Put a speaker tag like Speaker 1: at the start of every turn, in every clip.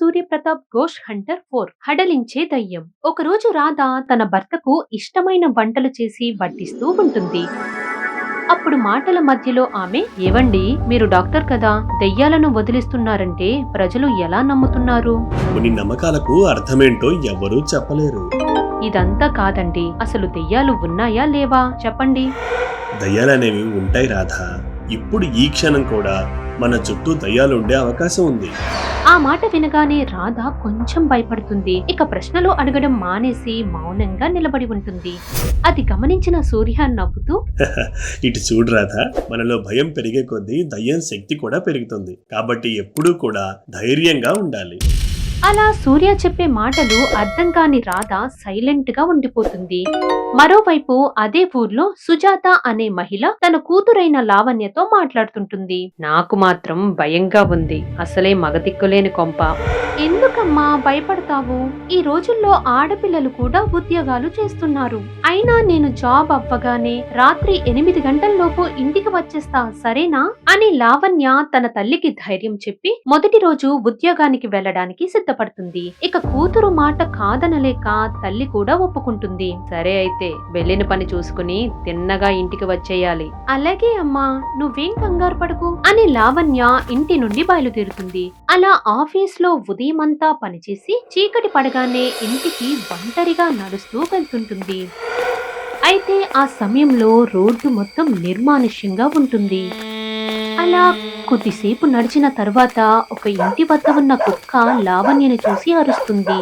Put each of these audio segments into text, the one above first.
Speaker 1: Suryapratap Ghosh hunter four. హడలించే దయ్యం. ఒకరోజు రాధ తన భర్తకు ఇష్టమైన వంటలు చేసి వడ్డిస్తూ ఉంటుంది. అప్పుడు మాటల మధ్యలో ఆమె ఏవండి మీరు డాక్టర్ కదా? దెయ్యాలను వదిలిస్తున్నారంటే ప్రజలు ఎలా నమ్ముతున్నారు?
Speaker 2: కొన్ని నమ్మకాలకు అర్థమేంటో ఎవ్వరూ చెప్పలేరు.
Speaker 1: ఇదంతా కాదండి. అసలు దెయ్యాలు ఉన్నాయా లేవా? చెప్పండి.
Speaker 2: దయ్యాలనేవి ఉంటాయి రాధా. ఇప్పుడు ఈ క్షణం కూడా మన చుట్టూ దయ్యాలు ఉండే అవకాశం ఉంది.
Speaker 1: ఆ మాట వినగానే రాధ కొంచెం భయపడుతుంది. ఇక ప్రశ్నలు అడగడం మానేసి మౌనంగా నిలబడి ఉంటుంది. అది గమనించిన సూర్య నవ్వుతూ
Speaker 2: ఇటు చూడు రాధా మనలో భయం పెరిగే కొద్దీ దయ్యం శక్తి కూడా పెరుగుతుంది. కాబట్టి ఎప్పుడూ కూడా ధైర్యంగా ఉండాలి.
Speaker 1: అలా సూర్య చెప్పే మాటలు అర్థం కాని రాధ సైలెంట్గా ఉండిపోతుంది. మరోవైపు అదే ఊర్లో సుజాత అనే మహిళ తన కూతురైన లావణ్యతో మాట్లాడుతుంటుంది. నాకు మాత్రం భయంగా ఉంది. అసలే మగదిక్కులేని కొంప. ఎందుకమ్మా భయపడతావు? ఈ రోజుల్లో ఆడపిల్లలు కూడా ఉద్యోగాలు చేస్తున్నారు. అయినా నేను జాబ్ అవ్వగానే రాత్రి ఎనిమిది గంటల్లోపు ఇంటికి వచ్చేస్తా సరేనా? అని లావణ్య తన తల్లికి ధైర్యం చెప్పి మొదటి రోజు ఉద్యోగానికి వెళ్ళడానికి సిద్ధపడుతుంది ఇక కూతురు మాట కాదనలేక తల్లి కూడా ఒప్పుకుంటుంది. సరే అయితే వెళ్ళిన పని చూసుకుని తిన్నగా ఇంటికి వచ్చేయాలి. అలాగే అమ్మా నువ్వేం కంగారు పడకు అని లావణ్య ఇంటి నుండి బయలుదేరుతుంది. అలా ఆఫీస్లో ఉదయమంతా పనిచేసి చీకటి పడగానే ఇంటికి ఒంటరిగా నడుస్తూ వెళ్తుంటుంది. అయితే ఆ సమయంలో రోడ్డు మొత్తం నిర్మానుష్యంగా ఉంటుంది. అలా కొద్దిసేపు నడిచిన తర్వాత ఒక ఇంటి వద్ద ఉన్న కుక్క లావణ్యని చూసి అరుస్తుంది.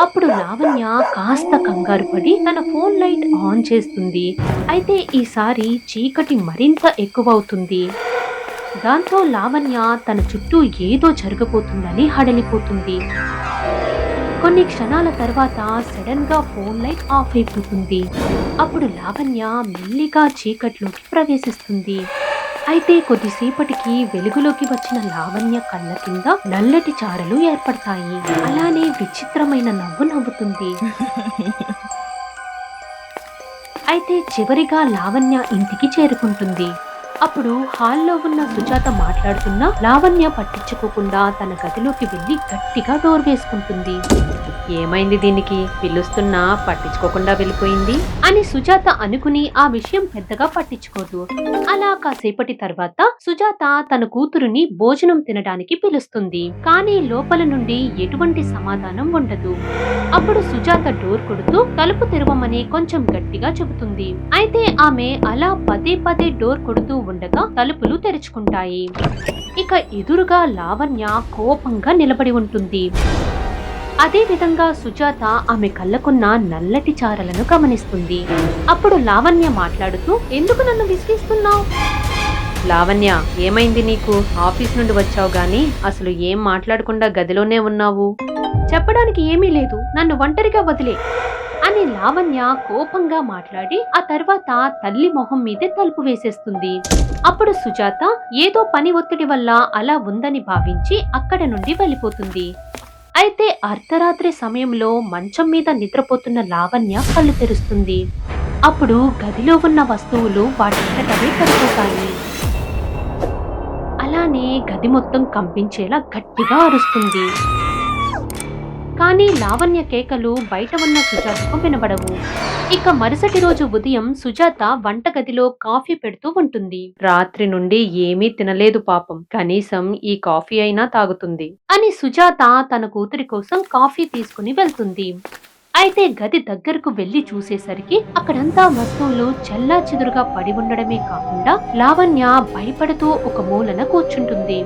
Speaker 1: అప్పుడు లావణ్య కాస్త కంగారు పడి తన ఫోన్ లైట్ ఆన్ చేస్తుంది. అయితే ఈసారి చీకటి మరింత ఎక్కువవుతుంది. దాంతో లావణ్య తన చుట్టూ ఏదో జరగబోతుందని హడలిపోతుంది. కొన్ని క్షణాల తర్వాత సడన్గా ఫోన్ లైట్ ఆఫ్ అయిపోతుంది. అప్పుడు లావణ్య మెల్లిగా చీకట్లోకి ప్రవేశిస్తుంది. అయితే కొద్దిసేపటికి వెలుగులోకి వచ్చిన లావణ్య కళ్ళ కింద నల్లటి చారలు ఏర్పడతాయి. అలానే విచిత్రమైన నవ్వు నవ్వుతుంది. అయితే చివరిగా లావణ్య ఇంటికి చేరుకుంటుంది. అప్పుడు హాల్లో ఉన్న సుజాత మాట్లాడుతున్నా లావణ్య పట్టించుకోకుండా తన గదిలోకి వెళ్ళి గట్టిగా డోర్ వేసుకుంటుంది. ఏమైంది దీనికి? పిలుస్తున్నా పట్టించుకోకుండా వెళ్ళిపోయింది అని సుజాత అనుకుని ఆ విషయం పెద్దగా పట్టించుకోదు. అలా కాసేపటి తర్వాత సుజాత తన కూతురుని భోజనం తినడానికి పిలుస్తుంది. కానీ లోపల నుండి ఎటువంటి సమాధానం ఉండదు. అప్పుడు సుజాత డోర్ కొడుతూ తలుపు తెరవమని కొంచెం గట్టిగా చెబుతుంది. అయితే ఆమె అలా పదే పదే డోర్ కొడుతూ ఉండగా తలుపులు తెరుచుకుంటాయి. ఇక ఎదురుగా లావణ్య కోపంగా నిలబడి ఉంటుంది. అదే విధంగా సుజాత ఆమె కళ్ళకున్న నల్లటి చారలను గమనిస్తుంది. అప్పుడు లావణ్య మాట్లాడుతూ ఎందుకు నన్ను విసిగిస్తున్నావు? లావణ్య ఏమైంది నీకు? ఆఫీస్ నుండి వచ్చావు గాని అసలు ఏం మాట్లాడకుండా గదిలోనే ఉన్నావు? చెప్పడానికి ఏమీ లేదు. నన్ను ఒంటరిగా వదిలే. కానీ లావణ్య కోపంగా మాట్లాడి ఆ తర్వాత తల్లి మొహం మీదే తలుపు వేసేస్తుంది. అప్పుడు సుజాత ఏదో పని ఒత్తిడి వల్ల అలా ఉందని భావించి అక్కడ నుండి వెళ్ళిపోతుంది. అయితే అర్ధరాత్రి సమయంలో మంచం మీద నిద్రపోతున్న లావణ్య కళ్ళు తెరుస్తుంది. అప్పుడు గదిలో ఉన్న వస్తువులు వాటింతటవే పడిపోతాయి. అలానే గది మొత్తం కంపించేలా గట్టిగా అరుస్తుంది. కానీ లావణ్య కేకలు బయట ఉన్న సుజాతకు వినబడవు. ఇక మరుసటి రోజు ఉదయం సుజాత వంటగదిలో కాఫీ పెడుతూ ఉంటుంది. రాత్రి నుండి ఏమీ తినలేదు పాపం. కనీసం ఈ కాఫీ అయినా తాగుతుంది. అని సుజాత తన కూతురి కోసం కాఫీ తీసుకుని వెళ్తుంది. అయితే గది దగ్గరకు వెళ్ళి చూసేసరికి అక్కడంతా వస్తువులు చెల్లా చెదురుగా పడి ఉండడమే కాకుండా లావణ్య భయపడుతూ ఒక మూలన కూర్చుంటుంది.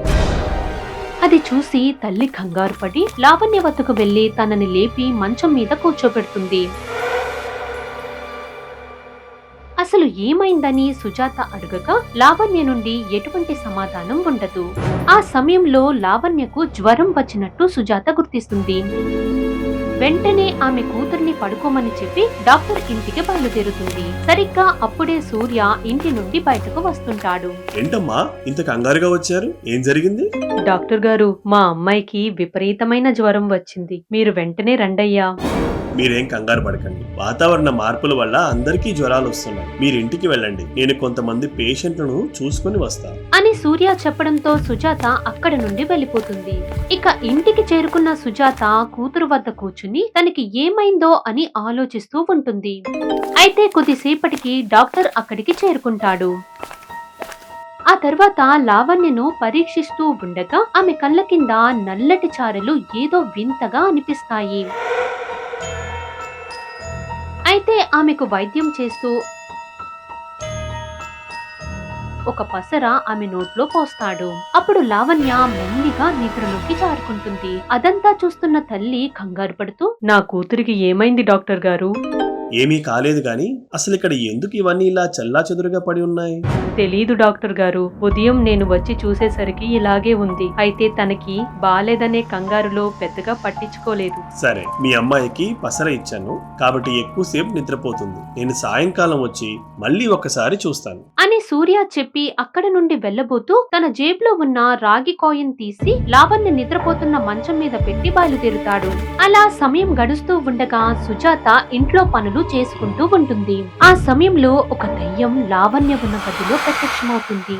Speaker 1: అది చూసి తల్లి కంగారు పడి లావణ్య వద్దకు వెళ్ళి తనని లేపి మంచం మీద కూర్చోబెడుతుంది. అసలు ఏమైందని సుజాత అడగగా లావణ్య నుండి ఎటువంటి సమాధానం ఉండదు. ఆ సమయంలో లావణ్యకు జ్వరం వచ్చినట్టు సుజాత గుర్తిస్తుంది. వెంటనే ఆమె కూతుర్ని పడుకోమని చెప్పి డాక్టర్ ఇంటికి బయలుదేరుతుంది. సరిగ్గా అప్పుడే సూర్య ఇంటి నుండి బయటకు వస్తుంటాడు.
Speaker 2: ఏంటమ్మా? ఇంత కంగారుగా వచ్చారు? ఏం జరిగింది?
Speaker 1: డాక్టర్ గారు మా అమ్మాయికి విపరీతమైన జ్వరం వచ్చింది. మీరు వెంటనే రండయ్యా.
Speaker 2: మీరేం కంగారు పడకండి. వాతావరణ మార్పుల వల్ల అందరికీ జ్వరాలు వస్తున్నాయి. మీరు ఇంటికి వెళ్ళండి. నేను కొంతమంది పేషెంట్లను చూసుకొని వస్తాను
Speaker 1: అని సూర్య చెప్పడంతో సుజాత అక్కడి నుండి వెళ్ళిపోతుంది. ఇక ఇంటికి చేరుకున్న సుజాత కూతురు వద్ద కూర్చుని తనకి ఏమైందో అని ఆలోచిస్తూ ఉంటుంది. అయితే కొద్దిసేపటికి డాక్టర్ అక్కడికి చేరుకుంటాడు. ఆ తర్వాత లావణ్యను పరీక్షిస్తూ ఉండగా ఆమె కళ్ళ కింద నల్లటి చారలు ఏదో వింతగా అనిపిస్తాయి. అయితే ఆమెకు వైద్యం చేస్తూ ఒక పసర ఆమె నోట్లో పోస్తాడు. అప్పుడు లావణ్య మెల్లిగా నిద్రలోకి జారుకుంటుంది. అదంతా చూస్తున్న తల్లి కంగారు పడుతూ నా కూతురికి ఏమైంది డాక్టర్ గారు?
Speaker 2: ఏమీ కాలేదు గాని అసలు ఇక్కడ ఎందుకు ఇవన్నీ ఇలా చల్లా చెదురుగా పడి ఉన్నాయి?
Speaker 1: తెలీదు డాక్టర్ గారు. ఉదయం నేను వచ్చి చూసేసరికి ఇలాగే ఉంది. అయితే తనకి బాలేదనే కంగారులో పెద్దగా పట్టించుకోలేదు.
Speaker 2: సరే మీ అమ్మాయికి పసర ఇచ్చాను. కాబట్టి ఎక్కువసేపు నిద్రపోతుంది. నేను సాయంకాలం వచ్చి మళ్ళీ ఒకసారి చూస్తాను.
Speaker 1: అని సూర్య చెప్పి అక్కడ నుండి వెళ్ళబోతూ తన జేబులో ఉన్న రాగి కాయిన్ తీసి లావణ్య నిద్రపోతున్న మంచం మీద పెట్టి బయలుదేరుతాడు. అలా సమయం గడుస్తూ ఉండగా సుజాత ఇంట్లో పనులు చేసుకుంటూ ఉంటుంది. ఆ సమయంలో ఒక దయ్యం లావణ్య ఉన్న గదిలో ప్రత్యక్షమవుతుంది.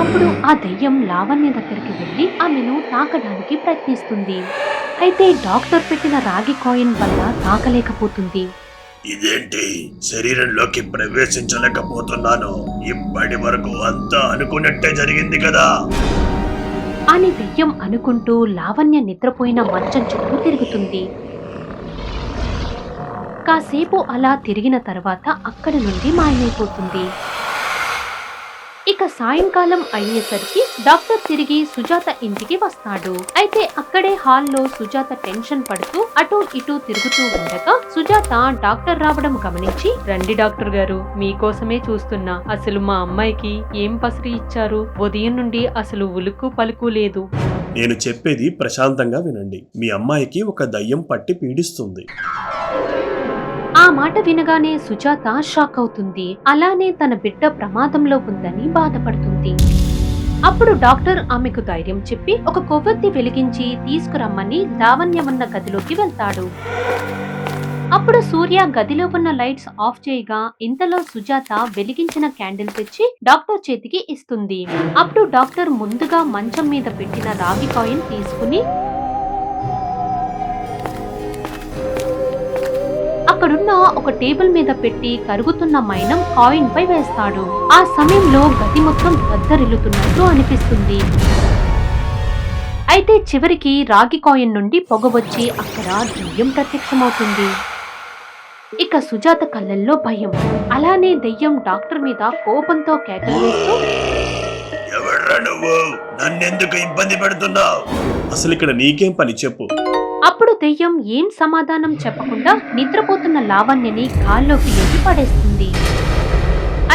Speaker 1: అప్పుడు ఆ దయ్యం లావణ్య దగ్గరికి వెళ్ళి ఆమెను తాకడానికి ప్రయత్నిస్తుంది. అయితే డాక్టర్ పెట్టిన రాగి కాయిన్ వల్ల తాకలేకపోతుంది.
Speaker 2: ఇదేంటి? శరీరంలోకి ప్రవేశించలేకపోతున్నాను. ఇప్పటి వరకు అంతా అనుకున్నట్టే జరిగింది కదా.
Speaker 1: అని దెయ్యం అనుకుంటూ లావణ్య నిద్రపోయిన మంచం చుట్టూ తిరుగుతుంది. కాసేపు అలా తిరిగిన తర్వాత అక్కడి నుండి మాయమైపోతుంది. ఇక సాయంకాలం అయ్యేసరికి డాక్టర్ తిరిగి సుజాత ఇంటికి వస్తాడు. అయితే అక్కడే హాల్లో సుజాత టెన్షన్ పడుతూ అటు ఇటు తిరుగుతూ ఉండగా సుజాత డాక్టర్ రావడం గమనించి రండి డాక్టర్ గారు మీకోసమే చూస్తున్నా. అసలు మా అమ్మాయికి ఏం పసిరి ఇచ్చారు? ఉదయం నుండి అసలు ఉలుకు పలుకు లేదు.
Speaker 2: నేను చెప్పేది ప్రశాంతంగా వినండి. మీ అమ్మాయికి ఒక దయ్యం పట్టి పీడిస్తుంది.
Speaker 1: ఆ మాట వినగానే సుజాత షాక్ అవుతుంది. అలానే తన బిడ్డ ప్రమాదంలో ఉందని బాధపడుతుంది. అప్పుడు డాక్టర్ ఆమెకు ధైర్యం చెప్పి ఒక కొవ్వొత్తి వెలిగించి తీసుకురమ్మని లావణ్య ఉన్న గదిలోకి వెళ్తాడు. అప్పుడు సూర్య గదిలో ఉన్న లైట్స్ ఆఫ్ చేయగా ఇంతలో సుజాత వెలిగించిన క్యాండిల్ తెచ్చి డాక్టర్ చేతికి ఇస్తుంది. అప్పుడు డాక్టర్ ముందుగా మంచం మీద పెట్టిన రాగి కాయిన్ తీసుకుని అక్కడున్న ఒక టేబుల్ మీద పెట్టి కరుగుతున్న మైనం కాయిన్ పై వేస్తాడు. ఆ సమయంలో గది మొత్తం దద్దరిల్లుతున్నట్లు అనిపిస్తుంది. అయితే చివరికి రాగి కాయిన్ నుండి పొగ వచ్చి అక్కడ దెయ్యం ప్రత్యక్షమవుతుంది. ఇక సుజాత కళ్ళల్లో భయం. అలానే దెయ్యం డాక్టర్ మీద కోపంతో కేకలు వేస్తూ
Speaker 2: నువ్వు? నన్నెందుకు ఇబ్బంది పెడుతున్నావు? అసలు ఇక్కడ నీకేం పని చెప్పు.
Speaker 1: అప్పుడు దెయ్యం ఏం సమాధానం చెప్పకుండా నిద్రపోతున్న లావణ్యని గాల్లోకి ఎగి పడేస్తుంది.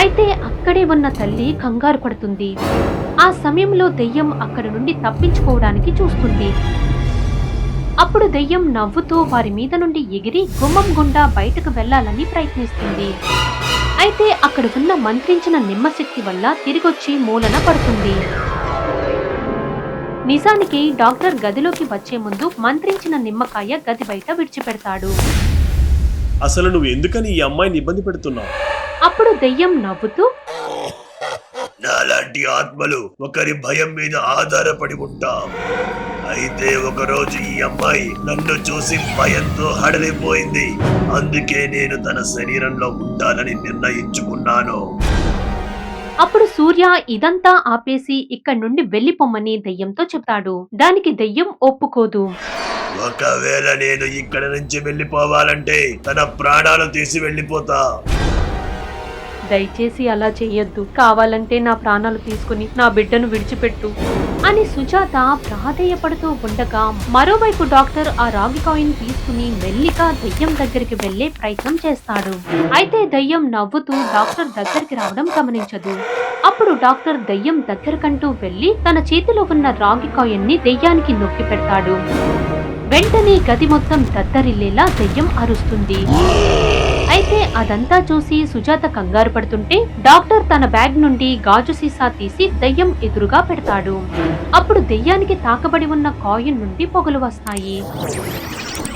Speaker 1: అయితే అక్కడే ఉన్న తల్లి కంగారు పడుతుంది. ఆ సమయంలో దెయ్యం అక్కడి నుండి తప్పించుకోవడానికి చూస్తుంది. అప్పుడు దెయ్యం నవ్వుతూ వారి మీద నుండి ఎగిరి గుమ్మం గుండా బయటకు వెళ్ళాలని ప్రయత్నిస్తుంది. అయితే అక్కడ ఉన్న మంత్రించిన నిమ్మశక్తి వల్ల తిరిగొచ్చి మూలన పడుతుంది. నిజానికి డాక్టర్ గదిలోకి వచ్చే ముందు మంత్రించిన నిమ్మకాయ గది బయట విడిచిపెడతాడు.
Speaker 2: అసలు నువ్వు ఎందుకని ఈ అమ్మాయిని ఇబ్బంది పెడుతున్నావు?
Speaker 1: అప్పుడు దెయ్యం నవ్వుతూ
Speaker 2: నాలాంటి ఆత్మలు ఒకరి భయం మీద ఆధారపడి ఉంటాం. అయితే ఒకరోజు ఈ అమ్మాయి నన్ను చూసి భయంతో హడలిపోయింది. అందుకే నేను తన శరీరంలో ఉండాలని నిర్ణయించుకున్నాను.
Speaker 1: అప్పుడు సూర్య ఇదంతా ఆపేసి ఇక్కడి నుండి వెళ్ళిపోమ్మని దెయ్యంతో చెప్తాడు దానికి దెయ్యం ఒప్పుకోదు.
Speaker 2: ఒకవేళ నేను ఇక్కడ నుంచి వెళ్ళిపోవాలంటే తన ప్రాణాలు తీసి వెళ్ళిపోతా.
Speaker 1: దయచేసి అలా చేయొద్దు కావాలంటే నా ప్రాణాలు తీసుకుని నా బిడ్డను విడిచిపెట్టు అని సుజాత ప్రాధేయపడుతూ ఉండగా మరోవైపు డాక్టర్ ఆ రాగి కాయిన్ తీసుకుని మెల్లిగా దయ్యం దగ్గరికి వెళ్ళే ప్రయత్నం చేస్తాడు. అయితే దయ్యం నవ్వుతూ డాక్టర్ దగ్గరికి రావడం గమనించదు. అప్పుడు డాక్టర్ దయ్యం దగ్గరకంటూ వెళ్ళి తన చేతిలో ఉన్న రాగి కాయిన్ని దెయ్యానికి నొక్కి పెడతాడు. వెంటనే గది మొత్తం దద్దరిల్లేలా దెయ్యం అరుస్తుంది. అయితే అదంతా చూసి సుజాత కంగారు పడుతుంటే డాక్టర్ తన బ్యాగ్ నుండి గాజు సీసా తీసి దెయ్యం ఎదురుగా పెడతాడు. అప్పుడు దెయ్యానికి తాకబడి ఉన్న కాయిన్ నుండి పొగలు వస్తాయి.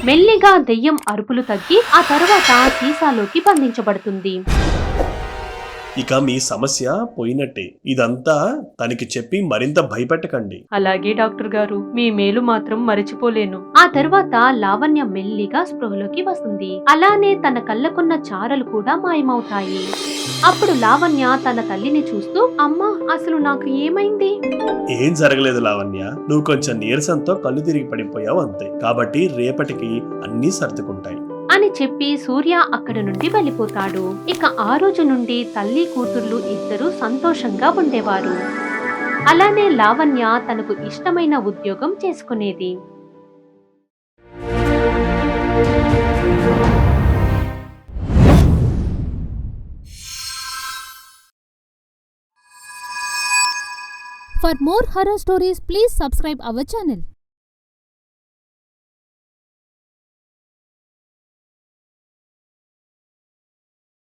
Speaker 1: మెల్లిగా దెయ్యం అరుపులు తగ్గి ఆ తర్వాత సీసాలోకి బంధించబడుతుంది.
Speaker 2: ఇక మీ సమస్య పోయినట్టే. ఇదంతా తనకి చెప్పి మరింత భయపెట్టకండి.
Speaker 1: అలాగే డాక్టర్ గారు మీ మేలు మాత్రం మరచిపోలేను. ఆ తరువాత లావణ్య మెల్లిగా స్పృహలోకి వస్తుంది. అలానే తన కళ్ళకున్న చారలు కూడా మాయమవుతాయి. అప్పుడు లావణ్య తన తల్లిని చూస్తూ అమ్మా అసలు నాకు ఏమైంది?
Speaker 2: ఏం జరగలేదు లావణ్య. నువ్వు కొంచెం నీరసంతో కళ్ళు తిరిగి పడిపోయావు అంతే. కాబట్టి రేపటికి అన్నీ సర్దుకుంటాయి.
Speaker 1: అని చెప్పి సూర్య అక్కడ నుండి వెళ్ళిపోతాడు. ఇక ఆ రోజు నుండి తల్లి కూతుర్లు ఇద్దరు సంతోషంగా ఉండేవారు. అలానే లావణ్య తనకు ఇష్టమైన ఉద్యోగం చేసుకునేది.
Speaker 3: For more horror stories, please subscribe our channel.